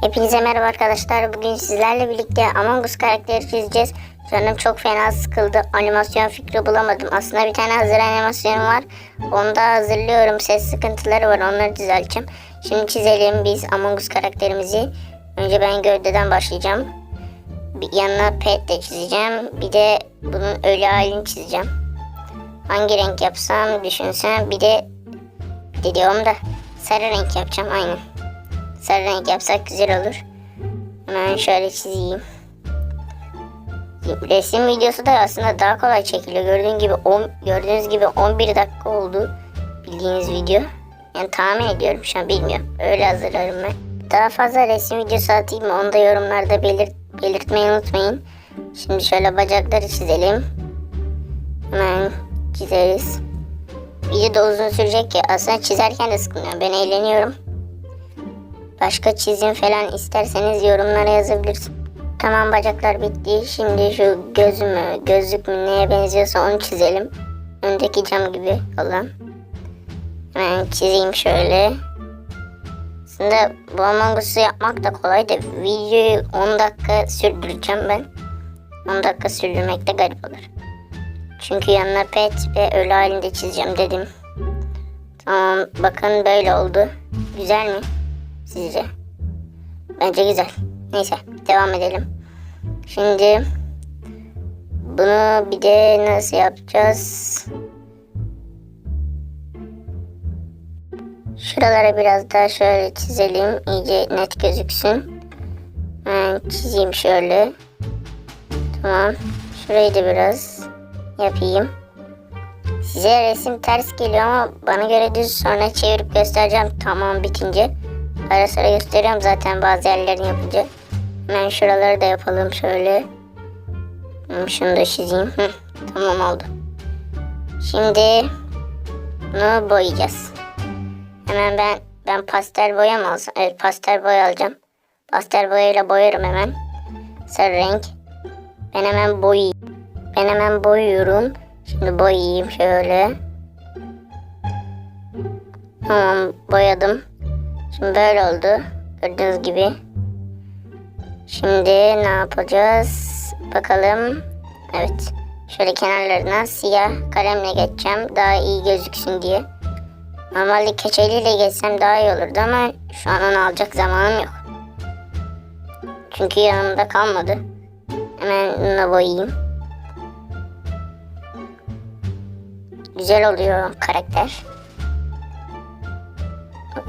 Hepinize merhaba arkadaşlar. Bugün sizlerle birlikte Among Us karakteri çizeceğiz. Canım çok fena sıkıldı. Animasyon fikri bulamadım. Aslında bir tane hazır animasyonum var. Onu da hazırlıyorum. Ses sıkıntıları var. Onları düzelteceğim. Şimdi çizelim biz Among Us karakterimizi. Önce ben gövdeden başlayacağım. Bir yanına pet de çizeceğim. Bir de bunun ölü halini çizeceğim. Hangi renk yapsam düşünsem. Bir de bir de diyorum da sarı renk yapacağım aynen. Sarı renk yapsak güzel olur. Hemen şöyle çizeyim. Resim videosu da aslında daha kolay çekiliyor. Gördüğün gibi 10, gördüğünüz gibi 11 dakika oldu bildiğiniz video. Yani tahmin ediyorum şu an bilmiyorum. Öyle hazırlarım ben. Daha fazla resim videosu atayım mı onu da yorumlarda belirt, belirtmeyi unutmayın. Şimdi şöyle bacakları çizelim. Hemen çizeriz. Video da uzun sürecek ya. Aslında çizerken de sıkılmıyorum. Ben eğleniyorum. Başka çizim falan isterseniz yorumlara yazabilirsiniz. Tamam bacaklar bitti. Şimdi şu gözümü, gözlük mü neye benziyorsa onu çizelim. Öndeki cam gibi olan. Hemen çizeyim şöyle. Aslında bu Among Us'u yapmak da kolay da videoyu 10 dakika sürdüreceğim ben. 10 dakika sürdürmek de garip olur. Çünkü yanına pet ve ölü halinde çizeceğim dedim. Tamam bakın böyle oldu. Güzel mi? Sizce? Bence güzel. Neyse devam edelim. Şimdi bunu bir de nasıl yapacağız? Şuralara biraz daha şöyle çizelim. iyice net gözüksün. Ben çizeyim şöyle. Tamam. Şurayı da biraz yapayım. Size resim ters geliyor ama bana göre düz sonra çevirip göstereceğim tamam bitince. Ara sıra gösteriyorum zaten bazı yerlerini yapınca. Hemen şuraları da yapalım şöyle. Hı, Şunu da çizeyim. Tamam oldu. Şimdi bunu boyayacağız. Hemen ben ben pastel boya mı alsam? Evet pastel boya alacağım. Pastel boyayla boyarım hemen. Sarı renk. Ben hemen boyayayım. Ben hemen boyuyorum. Şimdi boyayayım şöyle. Tamam boyadım. Şimdi böyle oldu. Gördüğünüz gibi. Şimdi ne yapacağız? Bakalım. Evet. Şöyle kenarlarına siyah kalemle geçeceğim. Daha iyi gözüksün diye. Normalde keçeliyle geçsem daha iyi olurdu ama şu an onu alacak zamanım yok. Çünkü yanımda kalmadı. Hemen bununla boyayayım. Güzel oluyor karakter.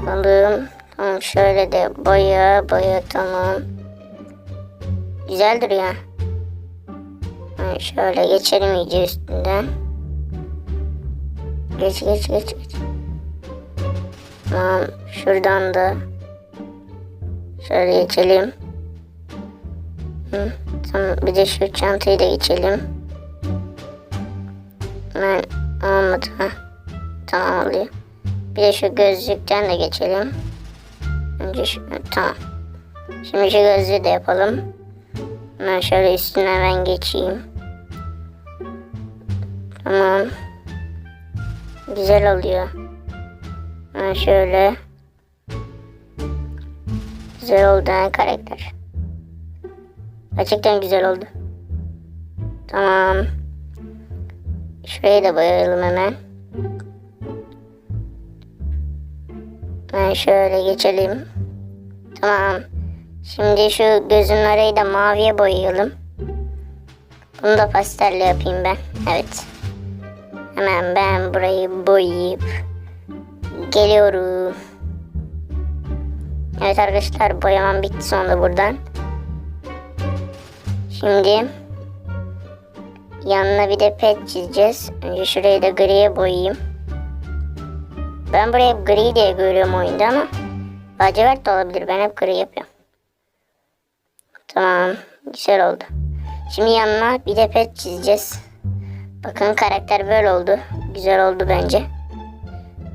Bakalım. Tamam şöyle de boya boya tamam. Güzel duruyor. Ha, şöyle geçelim iyice üstünden. Geç geç geç geç. Tamam şuradan da şöyle geçelim. Hı, tamam bir de şu çantayı da geçelim. Ben olmadı ha. Tamam oluyor. Bir de şu gözlükten de geçelim. Önce şu, tamam. Şimdi şu gözlüğü de yapalım. Ben şöyle üstüne ben geçeyim. Tamam. Güzel oluyor. Ben şöyle. Güzel oldu ha karakter. Gerçekten güzel oldu. Tamam. Şurayı da boyayalım hemen. Ben şöyle geçelim. Tamam. Şimdi şu gözün arayı da maviye boyayalım. Bunu da pastelle yapayım ben. Evet. Hemen ben burayı boyayıp geliyorum. Evet arkadaşlar boyamam bitti sonunda buradan. Şimdi yanına bir de pet çizeceğiz. Önce şurayı da griye boyayayım. Ben buraya gri diye görüyorum oyunda ama lacivert de olabilir. Ben hep gri yapıyorum. Tamam. Güzel oldu. Şimdi yanına bir de pet çizeceğiz. Bakın karakter böyle oldu. Güzel oldu bence.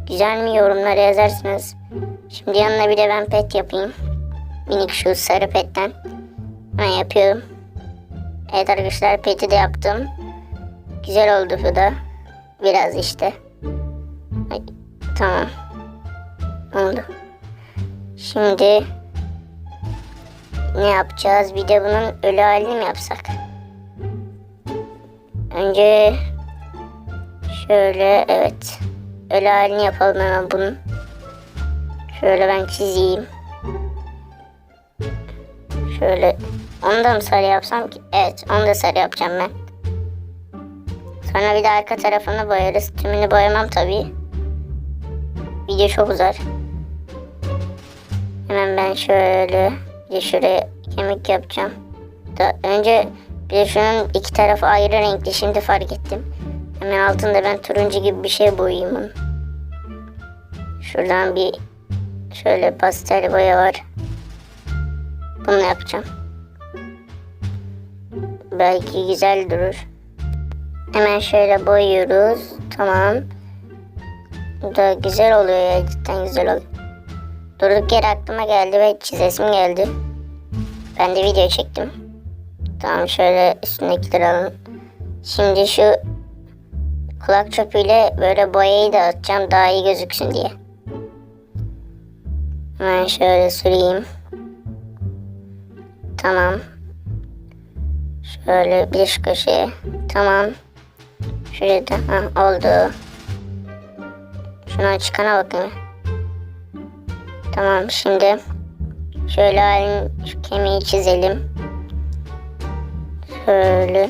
Güzel mi yorumlara yazarsınız. Şimdi yanına bir de ben pet yapayım. Minik şu sarı petten. Ben yapıyorum. Evet arkadaşlar peti de yaptım. Güzel oldu bu da. Biraz işte. Tamam. Oldu. Şimdi ne yapacağız? Bir de bunun ölü halini mi yapsak? Önce şöyle evet. Ölü halini yapalım hemen bunun. Şöyle ben çizeyim. Şöyle onu da mı sarı yapsam ki? Evet onu da sarı yapacağım ben. Sonra bir de arka tarafını boyarız. Tümünü boyamam tabii. Video çok uzar. Hemen ben şöyle bir de şuraya kemik yapacağım. Da önce bir de şunun iki tarafı ayrı renkli şimdi fark ettim. Hemen altında ben turuncu gibi bir şey boyayayım onu. Şuradan bir şöyle pastel boya var. Bunu yapacağım. Belki güzel durur. Hemen şöyle boyuyoruz. Tamam. Da güzel oluyor ya. Cidden güzel oluyor. Durduk yere aklıma geldi ve çizesim geldi. Ben de video çektim. Tamam şöyle üstündekileri alalım. Şimdi şu kulak çöpüyle böyle boyayı da atacağım daha iyi gözüksün diye. Hemen şöyle süreyim. Tamam. Şöyle bir köşeye. Tamam. Şuraya da ha, oldu. Şuna çıkana bakayım. Tamam şimdi şöyle halin şu kemiği çizelim. Şöyle.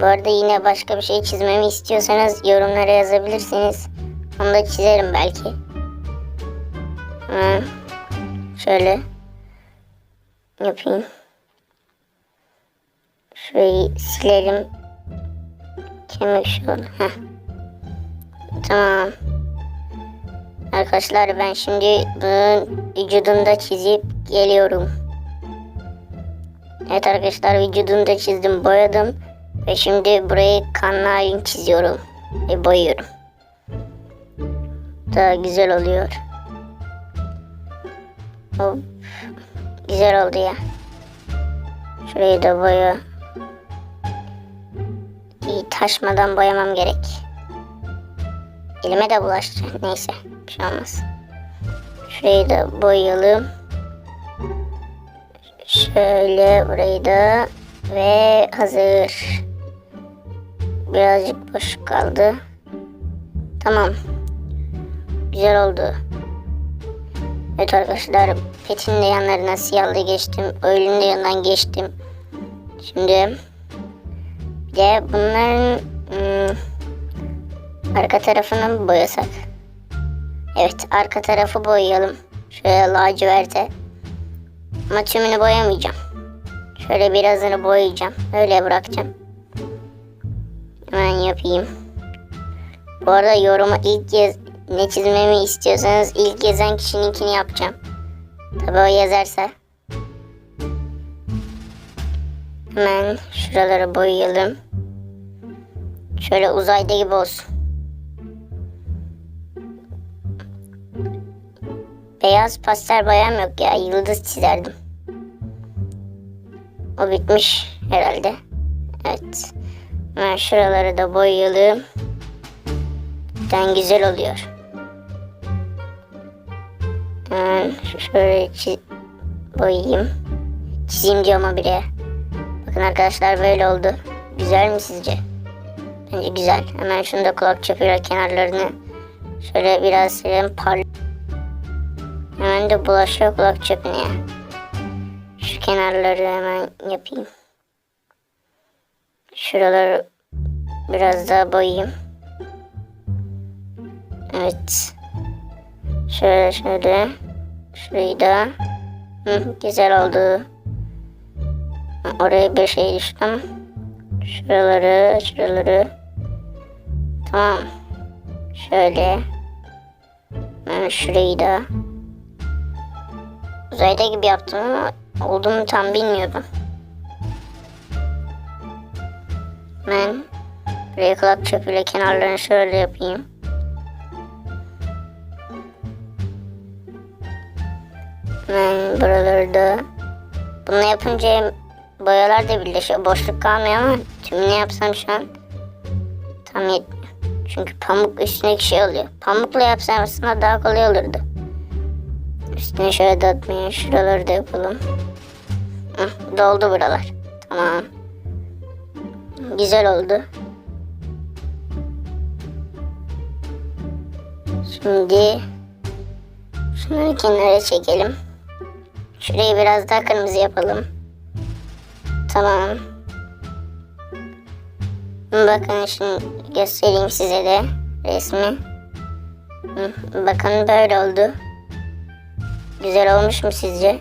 Bu arada yine başka bir şey çizmemi istiyorsanız yorumlara yazabilirsiniz. Onu da çizerim belki. Hemen şöyle yapayım. Şurayı silelim. Kemik şöyle. Heh. Tamam. Arkadaşlar ben şimdi bunun vücudunu da çizip geliyorum. Evet arkadaşlar vücudunu da çizdim boyadım. Ve şimdi burayı halini çiziyorum. Ve boyuyorum. Daha güzel oluyor. Hop. Güzel oldu ya. Şurayı da boya. İyi taşmadan boyamam gerek. Elime de bulaştı. Neyse bir şey olmaz. Şurayı da boyayalım. Şöyle burayı da ve hazır. Birazcık boş kaldı. Tamam. Güzel oldu. Evet arkadaşlar petin de yanlarına siyahlı geçtim. Öğlün de yanından geçtim. Şimdi bir de bunların arka tarafını mı boyasak? Evet arka tarafı boyayalım. Şöyle laciverte. Ama tümünü boyamayacağım. Şöyle birazını boyayacağım. Öyle bırakacağım. Hemen yapayım. Bu arada yoruma ilk yaz ne çizmemi istiyorsanız ilk yazan kişininkini yapacağım. Tabi o yazarsa. Hemen şuraları boyayalım. Şöyle uzayda gibi olsun. Beyaz pastel boyam yok ya. Yıldız çizerdim. O bitmiş herhalde. Evet. Hemen şuraları da boyayalım. Cidden güzel oluyor. Hemen şöyle çiz boyayayım. Çizeyim diyorum ama bile. Bakın arkadaşlar böyle oldu. Güzel mi sizce? Bence güzel. Hemen şunu da kulak çöpüyle kenarlarını şöyle biraz parla. Hemen de bulaşıyor kulak çöpüne. Şu kenarları hemen yapayım. Şuraları biraz daha boyayayım. Evet. Şöyle şöyle. Şurayı da. Hı, güzel oldu. Oraya bir şey düştüm. Şuraları, şuraları. Tamam. Şöyle. Ben şurayı da. Uzayda gibi yaptım ama olduğunu tam bilmiyordum. Ben buraya kulak çöpüyle kenarlarını şöyle yapayım. Ben buraları da bunu yapınca boyalar da birleşiyor. Boşluk kalmıyor ama tümünü yapsam şu an tam yetmiyor. Çünkü pamuk üstündeki şey oluyor. Pamukla yapsam aslında daha kolay olurdu. Üstüne şöyle dağıtmaya şuraları da yapalım. Hı, doldu buralar. Tamam. Güzel oldu. Şimdi şunları kenara çekelim. Şurayı biraz daha kırmızı yapalım. Tamam. Bakın şimdi göstereyim size de resmi. Bakın böyle oldu. Güzel olmuş mu sizce?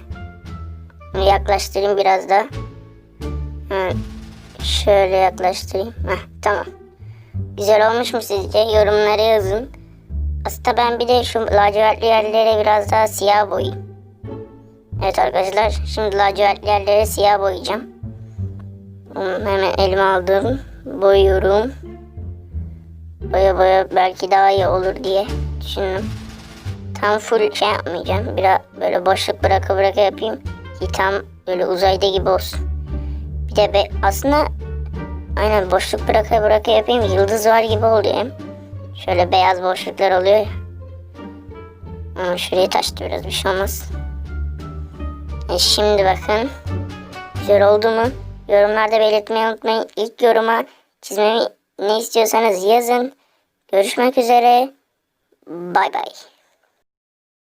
Bunu yaklaştırayım biraz da. Şöyle yaklaştırayım. Heh, tamam. Güzel olmuş mu sizce? Yorumlara yazın. Aslında ben bir de şu lacivertli yerlere biraz daha siyah boyayayım. Evet arkadaşlar şimdi lacivertli yerlere siyah boyayacağım. Hemen elime aldım. Boyuyorum. Boya boya belki daha iyi olur diye düşündüm. Tam full şey yapmayacağım. Biraz böyle boşluk bıraka bıraka yapayım. Ki tam böyle uzayda gibi olsun. Bir de be, aslında aynen boşluk bıraka bıraka yapayım. Yıldız var gibi oluyor hem. Şöyle beyaz boşluklar oluyor. Ama şuraya taştı biraz bir şey olmaz. E şimdi bakın. Güzel oldu mu? Yorumlarda belirtmeyi unutmayın. İlk yoruma çizmemi ne istiyorsanız yazın. Görüşmek üzere. Bay bay.